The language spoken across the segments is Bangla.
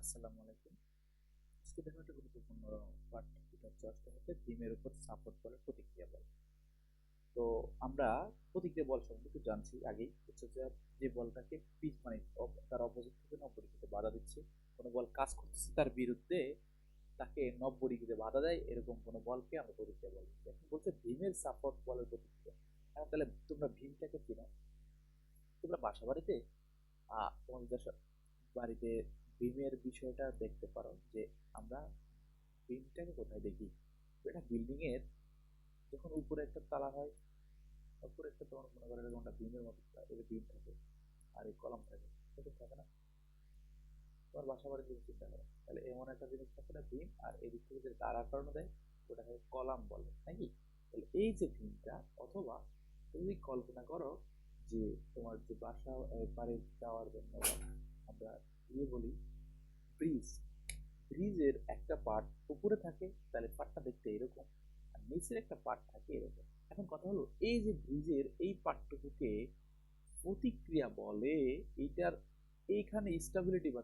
আসসালামু আলাইকুম। আজকে দেখো একটা গুরুত্বপূর্ণ পাঠ যেটা হচ্ছে অষ্টম হতে ডিমের উপর সাপোর্ট বলের প্রতিক্রিয়া বল। তো আমরা প্রতিক্রিয়া বল সম্পর্কে জানছি আগেই। হচ্ছে যে যে বলটাকে পিচ মানে তার অপোজিট থেকে নব্বই ডিগ্রিতে বাধা দিচ্ছে। কোনো বল কাজ করতেছে তার বিরুদ্ধে তাকে নব্বই ডিগ্রিতে বাধা দেয়, এরকম কোনো বলকে আমরা প্রতিক্রিয়া বল। এখন বলছে ভীমের সাপোর্ট বলের প্রতিক্রিয়া। এখন তাহলে তোমরা ভীমটাকে চিনো? তোমরা বাসা বাড়িতে? তোমাদের বাড়িতে বিমের বিষয়টা দেখতে পারো যে আমরা বিমটাকে কোথায় দেখি? এটা বিল্ডিং এর যখন উপরে একটা তালা হয় উপরে একটা তোমার মনে করো এরকম একটা বিমের মতো এর বিম থাকে আর এই কলম থাকে এরকম থাকে না? তোমার বাসা বাড়ির দিকে চিন্তা করো। তাহলে এমন একটা জিনিস থাকে না বিম আর এদিক থেকে যে দাঁড়া করানো দেয় ওটাকে কলাম বলে নাকি? তাহলে এই যে বিমটা অথবা তুমি কল্পনা করো যে তোমার যে বাসা আহ, বাড়ি যাওয়ার জন্য আমরা ইয়ে বলি ব্রিজ ব্রিজের একটা পার্ট উপরে থাকে, তাহলে পার্টটা দেখতে এরকম, আর নিচের একটা পার্ট থাকে এরকম। এখন কথা হলো, এই যে ব্রিজের এই পার্টটুকুকে প্রতিক্রিয়া বলে এইটার এইখানে স্টেবিলিটি বা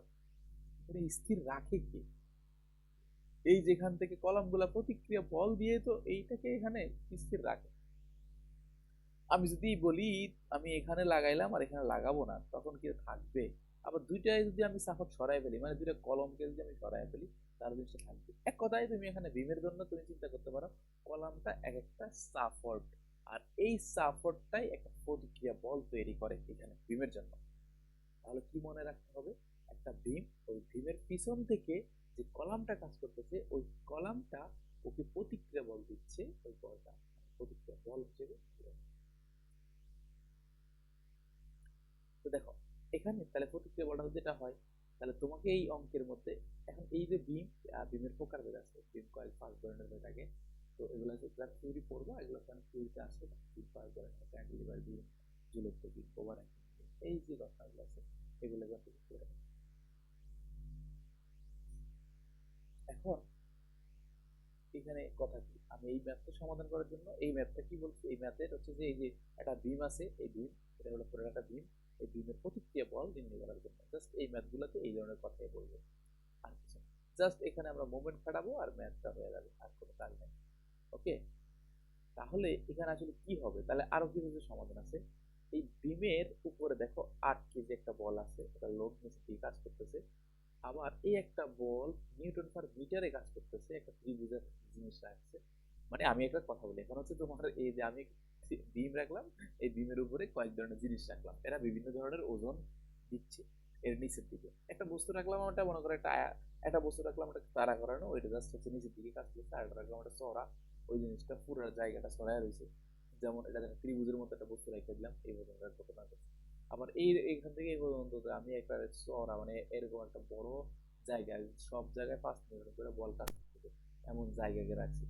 স্থির রাখে কে? এই যেখান থেকে কলামগুলা প্রতিক্রিয়া বল দিয়ে তো এইটাকে এখানে স্থির রাখে। আমি যদি বলি, আমি এখানে লাগাইলাম আর এখানে লাগাবো না, তখন কি থাকবে? আবার দুইটাই যদি আমি সাপোর্ট সরাই ফেলি মানে দুইটা কলমকে যদি আমি সরাই ফেলি, তাহলে জিনিসটা থাকবে। এক কথায় তুমি এখানে বিমের জন্য তুমি চিন্তা করতে পারো, কলামটা এক একটা সাপোর্ট আর এই সাপোর্টটাই একটা প্রতিক্রিয়া বল তৈরি করে এখানে বিমের জন্য। তাহলে কি মনে রাখতে হবে? একটা বিম ওই বিমের পিছন থেকে যে কলামটা কাজ করতেছে, ওই কলামটা ওকে প্রতিক্রিয়া বল দিচ্ছে ওই বলটা। প্রতিক্রিয়া বল হিসেবে। তো দেখো এখানে তাহলে প্রতিক্রিয়া বলটা যেটা হয়, তাহলে তোমাকে এই অঙ্কের মধ্যে, এখন এই যে বিম বিমের প্রকার বের আছে বিম কয়েল পাঁচ ধরনের হয়ে থাকে তো এগুলো হচ্ছে যারা থিওরি পড়ব এগুলো কারণ থিওরিতে আসে বিম পাঁচ ধরনের ক্যান্টিলিভার বিম ঝুলন্ত বিম ওভার এই যে কথাগুলো আছে, এগুলো এবার করে এখন, এখানে কথা কি, আমি এই ম্যাথটা সমাধান করার জন্য, এই ম্যাথটা কি বলছি, এই ম্যাথের হচ্ছে যে, এই যে একটা বিম আছে, এই বিম এটা হলো পুরো একটা বিম এই বিমের প্রতিক্রিয়া বল নির্ণয় করার জন্য। জাস্ট এই ম্যাথগুলোতে এই ধরনের কথাই বলব। আর কিছু জাস্ট এখানে আমরা মুভমেন্ট খাটাবো আর ম্যাথটা হয়ে যাবে। আর কোনো কাজ নেই। ওকে তাহলে এখানে আসলে কি হবে? তাহলে আরও কিছু কিছু সমাধান আছে। এই বিমের উপরে দেখো আট কেজি একটা বল আছে। এটা নিচে দিয়ে কাজ করতেছে। আবার এই একটা বল নিউটন পার মিটারে কাজ করতেছে। একটা ত্রিভুজের জিনিস রাখছে। মানে আমি একটা কথা বলি। এখন হচ্ছে তোমার এই যে আমি বিম রাখলাম, এই বিমের উপরে কয়েক ধরনের জিনিস রাখলাম। এরা বিভিন্ন ধরনের ওজন দিচ্ছে এর নিচের দিকে। একটা বস্তু রাখলাম ওটা, মনে করো একটা একটা বস্তু রাখলাম ওটা তারা করানো, ওইটা জাস্ট হচ্ছে নিচের দিকে কাজ করছে, আর একটা রাখলাম ওটা চড়া ওই জিনিসটা পুরো জায়গাটা ছড়ায় রয়েছে। যেমন এটা ত্রিভুজের মতো একটা বস্তু রেখে দিলাম, এই পর্যন্ত করছে। আবার এই, এইখান থেকে এই পর্যন্ত আমি একটা চড়া মানে এরকম একটা বড় জায়গা, সব জায়গায় পাঁচ মিনিট করে বল কাজ এমন জায়গাকে রাখছি।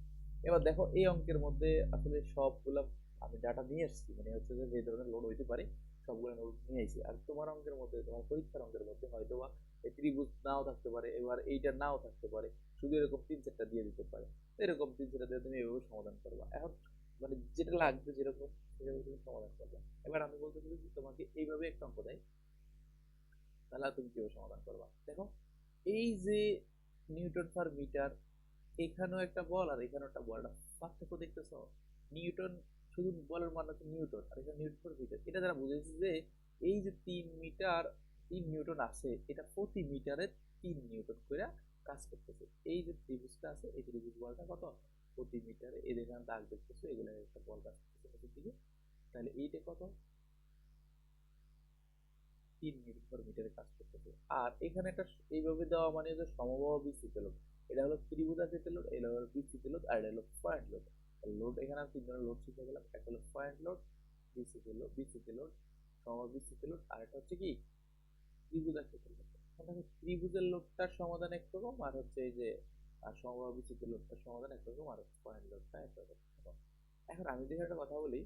এবার দেখো এই অঙ্কের মধ্যে আসলে সবগুলো আমি ডাটা নিয়ে এসেছি মানে হচ্ছে যে যে ধরনের লোড হইতে পারে, সবগুলো লোড নিয়ে এসেছি। আর তোমার অঙ্কের মধ্যে, তোমার পরীক্ষার অঙ্কের মধ্যে হয়তো বা এই ত্রিভুজ নাও থাকতে পারে, এবার এইটা নাও থাকতে পারে, শুধু এরকম তিন চারটা দিয়ে দিতে পারে। এরকম তিন চারটা দিয়ে তুমি এভাবে সমাধান করবা। এখন মানে যেটা লাগবে যেরকম, সেভাবে তুমি সমাধান করবা। এবার আমি বলতে চাই যে তোমাকে এইভাবে একটা অঙ্ক দেয়, তাহলে তুমি কীভাবে সমাধান করবা? দেখো, এই যে নিউটন পার মিটার, এখানেও একটা বল আর এখানেও একটা বল। পার্থক্য দেখতেছো? নিউটন শুধু বলের মান হচ্ছে নিউটন, আর এখানে নিউটন মিটার। এটা যারা বুঝেছে যে এই যে তিন মিটার, তিন নিউটন আছে, এটা প্রতি মিটারে তিন নিউটন করে কাজ করতেছে। এই যে ত্রিভুজটা আছে, এই ত্রিভুজ বলটা কত? প্রতি মিটারে এই যেখানে দাগ দেখতেছো, এগুলো একটা বল কাজ করতেছে দিকে। তাহলে এইটা কত? তিন নিউটন পার মিটারে কাজ করতেছে। আর এখানে একটা এইভাবে দেওয়া মানে হচ্ছে সমবাহ বিস্তৃত লোড এটা হলো ত্রিভুজাকৃত লোড এটা হলো বিস্তৃত লোড আর এটা হলো পয়েন্ট লোড লোড এখানে আমি তিন ধরনের লোড শিখে গেলাম। একটা হলো পয়েন্ট লোড বিস্তৃত লোড বিস্তৃত লোড সমবাহ বিস্তৃত লোড আর একটা হচ্ছে কি? ত্রিভুজাকৃত লোড এখন ত্রিভুজের লোডটার সমাধান একরকম আর হচ্ছে এই যে সমবাহ বিস্তৃত লোডটার সমাধান একরকম আর পয়েন্ট লোডটা একরকম এখন আমি যদি একটা কথা বলি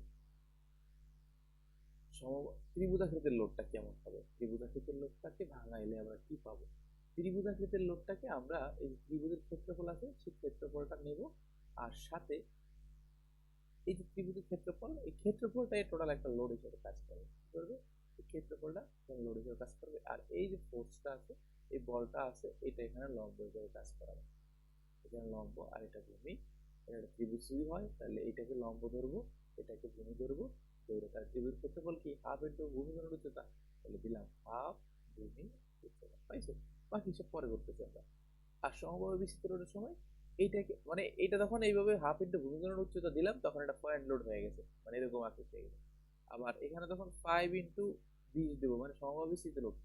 ত্রিভুজাকৃতির লোডটা কেমন হবে? ত্রিভুজাকৃতির লোডটাকে ভাঙাইলে আমরা কি পাবো? ত্রিভুজাকৃতির লোডটাকে আমরা এই ত্রিভুজের ক্ষেত্রফল আছে, সেই ক্ষেত্রফলটা নেব, আর সাথে এই যে ত্রিভুজের ক্ষেত্রফল, এই ক্ষেত্রফলটাই টোটাল একটা লোড হিসেবে কাজ করবে করবে এই ক্ষেত্রফলটা লোড হিসেবে কাজ করবে? আর এই যে ফোর্সটা আছে, এই বলটা আছে, এটা এখানে লম্ব হিসেবে কাজ করাবে এখানে লম্ব আর এটা ভূমি এটা ত্রিভুজ যদি হয়, তাহলে এটাকে লম্ব ধরবো, এটাকে ভূমি ধরবো ধরে তার ত্রিভুজ ক্ষেত্রফল কি? হাফ ইন্টু ভূমি গুণন উচ্চতা। তাহলে দিলাম হাফ ভূমি উচ্চতা পাইছো বাকি সব পরে করতেছি আমরা। আর সমভাবে বিস্তৃতনের সময় এইটাকে মানে এটা তখন এইভাবে হাফ ইন্টু ভূমি উচ্চতা দিলাম, তখন এটা পয়েন্ট লোড হয়ে গেছে। মানে এরকম আকৃতি হয়ে গেছে। আবার এখানে তখন ফাইভ ইন্টু বিশ দেবো মানে সমভাবে লোড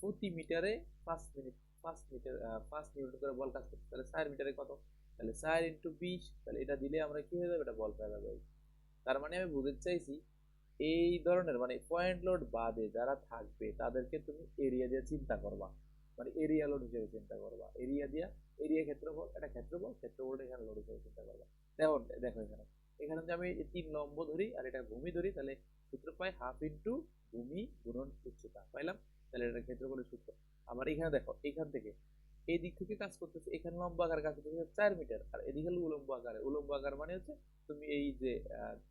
প্রতি মিটারে পাঁচ মিনিট পাঁচ মিটার পাঁচ নিউটন করে বল কাজ করছে তাহলে চার মিটারে কত? তাহলে চার ইন্টু বিশ, তাহলে এটা দিলে আমরা কি হয়ে যাবে? এটা বল পেয়ে যাবে। তার মানে আমি বুঝতে চাইছি, এই ধরনের মানে পয়েন্ট লোড বাদে যারা থাকবে, তাদেরকে তুমি এরিয়া দিয়ে চিন্তা করবা। মানে এরিয়া লোড হিসেবে চিন্তা করবা। এরিয়া দিয়া এরিয়া ক্ষেত্রফল, এটা ক্ষেত্রফল ক্ষেত্রফল এখানে লোড হিসেবে চিন্তা করবা দেখো দেখো এখানে। এখানে যদি আমি তিন লম্ব ধরি আর এটা ভূমি ধরি, তাহলে সূত্র পাই হাফ ইন্টু ভূমি গুণন উচ্চতা পাইলাম? তাহলে এটা ক্ষেত্রফলের সূত্র। আবার এখানে দেখো, এখান থেকে এই দিক থেকে কাজ করতেছে, এখানে লম্ব আকার কাজ করতেছে চার মিটার আর এদিকে উলম্ব আকারে। উলম্ব আকার মানে হচ্ছে তুমি এই যে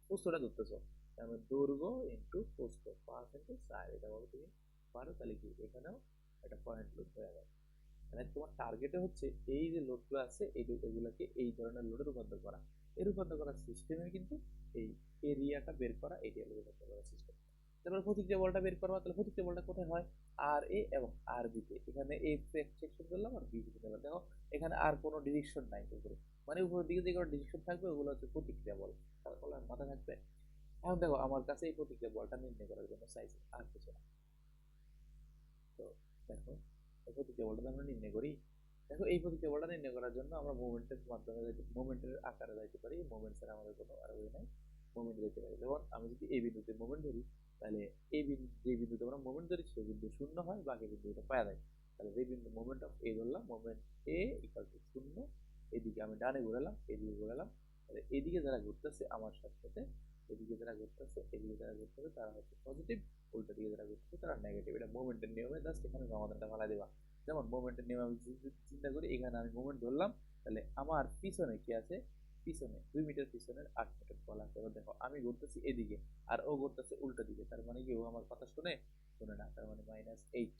পোস্তটা ধরতেছো। তারপরে দৈর্ঘ্য ইন্টু পোস্ত পাঁচ ইন্টু চার, এটা বলো তুমি। পারো? তাহলে কি? এখানেও একটা পয়েন্ট লোড হয়ে যাবে মানে তোমার টার্গেটে হচ্ছে এই যে লোডগুলো আছে, এই এগুলোকে এই ধরনের লোডে রূপান্তর করা। এই রূপান্তর করার সিস্টেমে কিন্তু এই এরিয়াটা বের করা এরিয়া রূপান্তর করার সিস্টেম তারপর প্রতিক্রিয়া বলটা বের করবা, তাহলে প্রতিক্রিয়া বলটা কোথায় হয়? আর এ এবং আর বিতে এখানে এ সেকশন করলাম আর বি দিলাম দেখো, এখানে আর কোনো ডিরেকশন নাই উপরে। মানে উপরের দিকে যে কোনো ডিরেকশন থাকবে, ওগুলো হচ্ছে প্রতিক্রিয়া বল। তাহলে মাথা থাকবে। এখন দেখো, আমার কাছে এই প্রতিক্রিয়া বলটা নির্ণয় করার জন্য চাইছে আর কিছু না। তো দেখো এই প্রতিক্রিয়া আমরা নির্ণয় করি। দেখো, এই প্রতিক্রিয়া বলটা নির্ণয় করার জন্য আমরা মুভমেন্টের মাধ্যমে মুভমেন্টের আকারে যাইতে পারি। মুভমেন্টসের আমাদের কোনো আর ওই নাই। মুভমেন্ট দিতে পারি। যেমন আমি যদি এই বিন্দুতে মুভমেন্ট ধরি, তাহলে এই বিন্দু যে বিন্দুতে আমরা মুভমেন্ট ধরি সেই বিন্দু শূন্য হয়, বাকি বিন্দু এটা পাওয়া যায়। তাহলে যে বিন্দু মুভমেন্ট অফ এ ধরলাম মুভমেন্ট এ ইকাল টু শূন্য, এদিকে আমি ডানে ঘুরালাম, এদিকে ঘুরালাম। তাহলে এদিকে যারা ঘুরতেছে, আমার সাথে সাথে এদিকে যারা ঘুরতেছে এদিকে যারা ঘুরতেছে তারা হচ্ছে পজিটিভ উল্টো দিকে যারা ঘুরতেছে তারা নেগেটিভ এটা মুভমেন্টের নিয়মে জাস্ট এখানে সমাধানটা ফেলা দেবা। যেমন মুভমেন্টের নিয়মে আমি চিন্তা করি, এখানে আমি মুভমেন্ট ধরলাম, তাহলে আমার পিছনে কি আছে? পিছনে, দুই মিটার পিছনের আট মিটার বল আছে। এবার দেখো, আমি ঘুরতেছি এদিকে, আর ও ঘুরতেছে উল্টো দিকে তার মানে কি, ও আমার কথা শুনে শুনে না, তার মানে মাইনাস এইট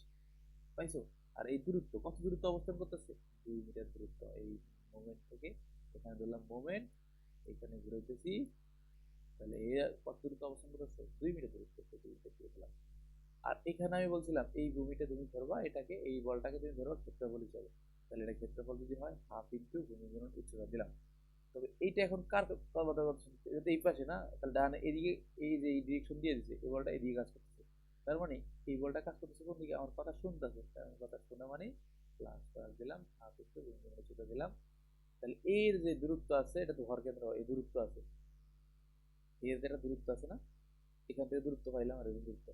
পাইছো? আর এই দূরত্ব, কত দূরত্ব অবস্থান করতেছে? দুই মিটার দূরত্ব। এই মোমেন্ট থেকে এখানে ধরলাম মোমেন্ট এখানে ঘুরাইতেছি তাহলে এ কত দূরত্ব অবস্থান করতেছে দুই মিটার দূরত্ব মিটার দিয়ে দিলাম আর এখানে আমি বলছিলাম, এই ভূমিটা তুমি ধরবা, এটাকে, এই বলটাকে তুমি ধরবা, ক্ষেত্রফল হিসাবে। তাহলে এটা ক্ষেত্রফল যদি হয়, হাফ ইন্টু ভূমি গুণন উচ্চতা দিলাম। তবে এইটা এখন কার কথা এটা এই পাশে না? তাহলে ডান এদিকে এই যে এই ডিরেকশন দিয়ে দিচ্ছে এই বলটা এদিকে কাজ করতেছে। তার মানে এই বলটা কাজ করতেছে কোন দিকে? আমার কথা শুনতেছে। আমার কথা শোনা মানে প্লাস প্লাস দিলাম, হাফ একটু উচ্চতা দিলাম। তাহলে এর যে দূরত্ব আছে, এটা তো কেন্দ্র এই দূরত্ব আছে। এর যে একটা দূরত্ব আছে না, এখান থেকে দূরত্ব পাইলাম আর দূরত্ব।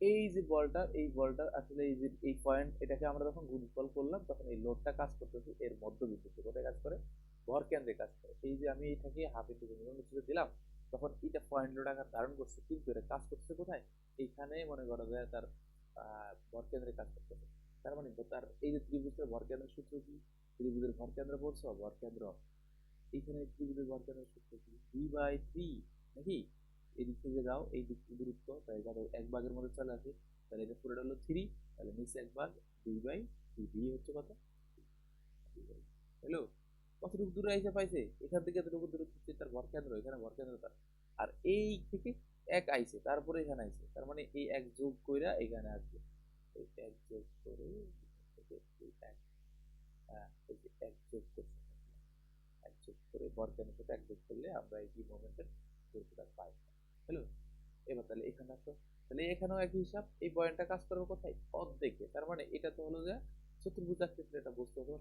এই যে বলটা, এই বলটা আসলে এই যে, এই পয়েন্ট এটাকে আমরা যখন গুণফল করলাম, তখন এই লোডটা কাজ করতেছে এর মধ্যবিন্দুতে কোথায় কাজ করে? ভর কেন্দ্রে কাজ করে। এই যে আমি এটাকে হাফ ইন্টু নিচে দিলাম, তখন এটা পয়েন্ট লোড আকার ধারণ করছে, কিন্তু এটা কাজ করছে কোথায়? এইখানে মনে করা যায় তার ভর কেন্দ্রে কাজ করতেছে। তার মানে তার এই যে ত্রিভুজের ভর কেন্দ্রের সূত্র কি? ত্রিভুজের ভর কেন্দ্র পড়ছো ভর কেন্দ্র। এইখানে ত্রিভুজের ভর কেন্দ্রের সূত্র কি? ডি বাই থ্রি নাকি? এই দিক থেকে যাও, এই দিক দূরত্ব তাই ধরো এক ভাগের মধ্যে চলে আসে তাহলে এটা পুরোটা হলো থ্রি তাহলে নিচে এক ভাগ, দুই বাই ডি হচ্ছে কত? হ্যালো কতটুকু দূরে এসে পাইছে? এখান থেকে এতটুকু দূরে হচ্ছে তার ভর কেন্দ্র, এখানে ভর কেন্দ্র তার। আর এই থেকে এক আইছে, তারপরে এখানে আইছে, তার মানে এই এক যোগ কইরা এখানে আসবে। এক যোগ করে এক হ্যাঁ এক যোগ করছে। এক যোগ করে ভর কেন্দ্রের সাথে এক যোগ করলে আমরা এই জি দূরত্বটা পাই হ্যালো এবার তাহলে এখানে আসো। তাহলে এখানেও একই হিসাব, এই পয়েন্টটা কাজ করবে কোথায়? অর্ধেকে। তার মানে এটা তো হলো যে চতুর্ভুজ ক্ষেত্রে এটা বুঝতে হবে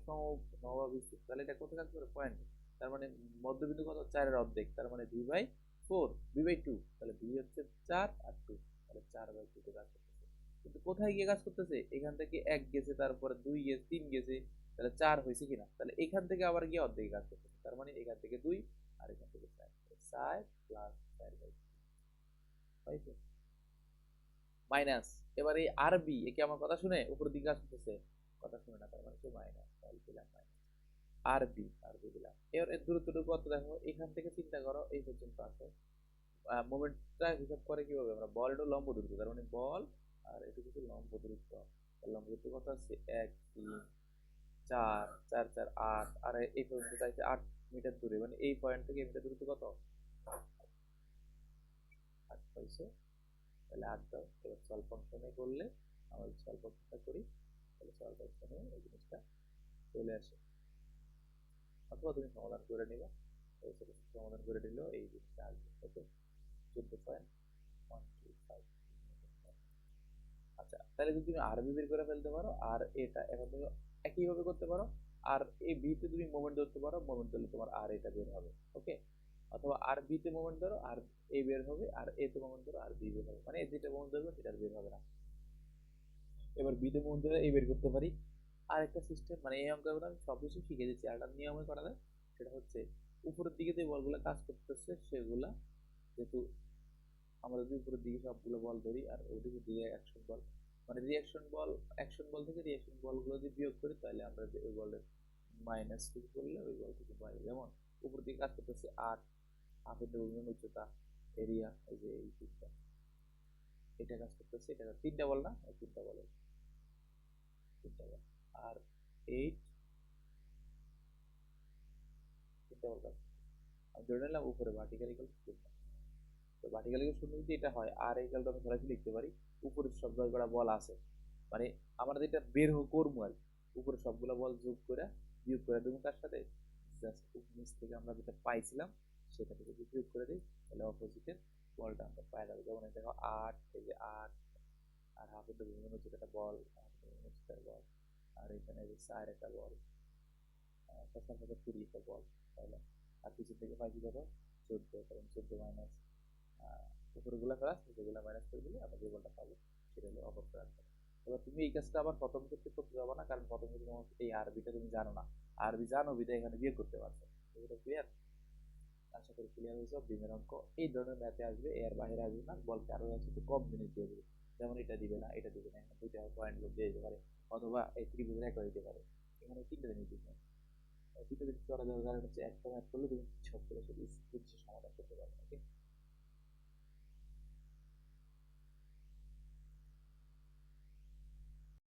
সমবিস্তৃত তাহলে এটা কোথায় কাজ করে পয়েন্ট তার মানে মধ্যবিন্দু কত? চারের অর্ধেক। তার মানে দুই বাই ফোর দুই বাই টু তাহলে দুই হচ্ছে চার আর টু তাহলে চার বাই টুতে কাজ করতেছে। কিন্তু কোথায় গিয়ে কাজ করতেছে? এখান থেকে এক গেছে, তারপরে দুই গেছে, তিন গেছে। তাহলে চার হয়েছে কিনা? তাহলে এখান থেকে আবার গিয়ে অর্ধেক কাজ করতেছে। তার মানে এখান থেকে দুই আর এখান থেকে চার। চার প্লাস চার বাই পাইছো মাইনাস এবার এই একে আমার কথা শুনে? উপরের দিকে কাজ কথা শুনে না, তার মানে কি মাইনাস তাহলে দিলাম মাইনাস আর দিলাম। এর দূরত্বটুকু কত দেখো? এখান থেকে চিন্তা করো, এই পর্যন্ত আছে। মোমেন্টটা হিসাব করে কীভাবে? আমরা বল লম্ব দূরত্ব, তার মানে বল আর এটা কিছু লম্ব দূরত্ব। লম্ব দূরত্ব কত আছে? এক, তিন, চার চার চার, আট। আর এই পর্যন্ত চাইছে আট মিটার দূরে। মানে এই পয়েন্ট থেকে এই মিটার দূরত্ব কত? আট তাহলে আট ফাংশনে করলে ফাংশনটা করি, তাহলে ফাংশনে এই জিনিসটা চলে আসে। অথবা তুমি সমাধান করে নিবা। সমাধান করে এই জিনিসটা আসবে কত চোদ্দ পয়েন্ট আচ্ছা তাহলে যদি তুমি আরবি বের করে ফেলতে পারো আর এটা এখন তুমি একইভাবে করতে পারো, আর এই বিতে তুমি মোমেন্ট ধরতে পারো মোমেন্ট ধরলে তোমার আর এটা বের হবে ওকে অথবা আর বিতে মোমেন্ট ধরো, আর এ বের হবে, আর এ তে মোমেন্ট ধরো, আর বি বের হবে। মানে এ যেটা মোমেন্ট ধরবে, সেটা বের হবে না। এবার বিতে মোমেন্ট ধরে এই বের করতে পারি। আর একটা সিস্টেম মানে এই অঙ্কগুলো আমি সব কিছু শিখে দিচ্ছি। আর একটা নিয়মে করা যায় সেটা হচ্ছে উপরের দিকে যে বলগুলো কাজ করতেছে, সেগুলা যেহেতু আমরা যদি উপরের দিকে সবগুলো বল ধরি, আর ওদিকে দিকে অ্যাকশন বল মানে রিয়াকশন বল অ্যাকশন বল থেকে রিয়াকশন বলগুলো যদি বিয়োগ করি, তাহলে আমরা ওই বলের মাইনাস টু করলে ওই বল থেকে পাই। যেমন উপর দিকে কাজ করতেছে আট হাফের ডবল উচ্চতা এরিয়া, এই যে এই দিকটা এটা কাজ করতেছে, এটা তিনটা বল না? তিনটা বল। তিনটা বল। আর এইট তিনটা বল আমি ধরে নিলাম উপরে ভার্টিক্যাল ইকুয়াল শূন্য তো ভার্টিক্যাল ইকুয়াল শূন্য যদি এটা হয়, আর এই কালটা আমি সরাসরি লিখতে পারি উপরে সব করা বল আছে। মানে আমরা যেটা বের করব আর। উপরে সবগুলো বল যোগ করে, বিয়োগ করে দেবো তার সাথে? জাস্ট নিচ থেকে আমরা যেটা পাইছিলাম থেকে যদি বিয়োগ করে দিই, তাহলে অপোজিটের বলটা আমরা পাই যাব। যেমন দেখো আট এই যে আট, আর হাফের তো বিভিন্ন হচ্ছে একটা বল বল, আর এখানে যে চার একটা বল তার সাথে কুড়ি একটা বল তাহলে আর পিছন থেকে পাইছি কত চোদ্দ, কারণ চোদ্দ মাইনাস উপরেগুলো প্লাস নিচেগুলো মাইনাস করে দিলে আমরা যে বলটা পাবো, সেটা হলো অপর এবার তুমি এই কাজটা আবার প্রথম ক্ষেত্রে করতে যাব না, কারণ প্রথম ক্ষেত্রে এই আরবিটা তুমি জানো না। আরবি জানো বিটা এখানে বিয়ে করতে পারছ। এটা ক্লিয়ার আশা করি ক্লিয়ার হয়েছে বিমের অঙ্ক। এই ধরনের ম্যাথে আসবে এর বাইরে আসবে না বলকে আরও একটু কম জিনিস দিয়ে দেবে। যেমন এটা দিবে না, এটা দিবে না, এখানে দুইটা পয়েন্ট দিয়ে দিতে পারে, অথবা এই ত্রিভুজ এক দিতে পারে। এখানে তিনটা জিনিস দিবে এই তিনটা জিনিস করা যাওয়ার কারণ হচ্ছে একটা ম্যাথ করলে তুমি সব পারবে শুধু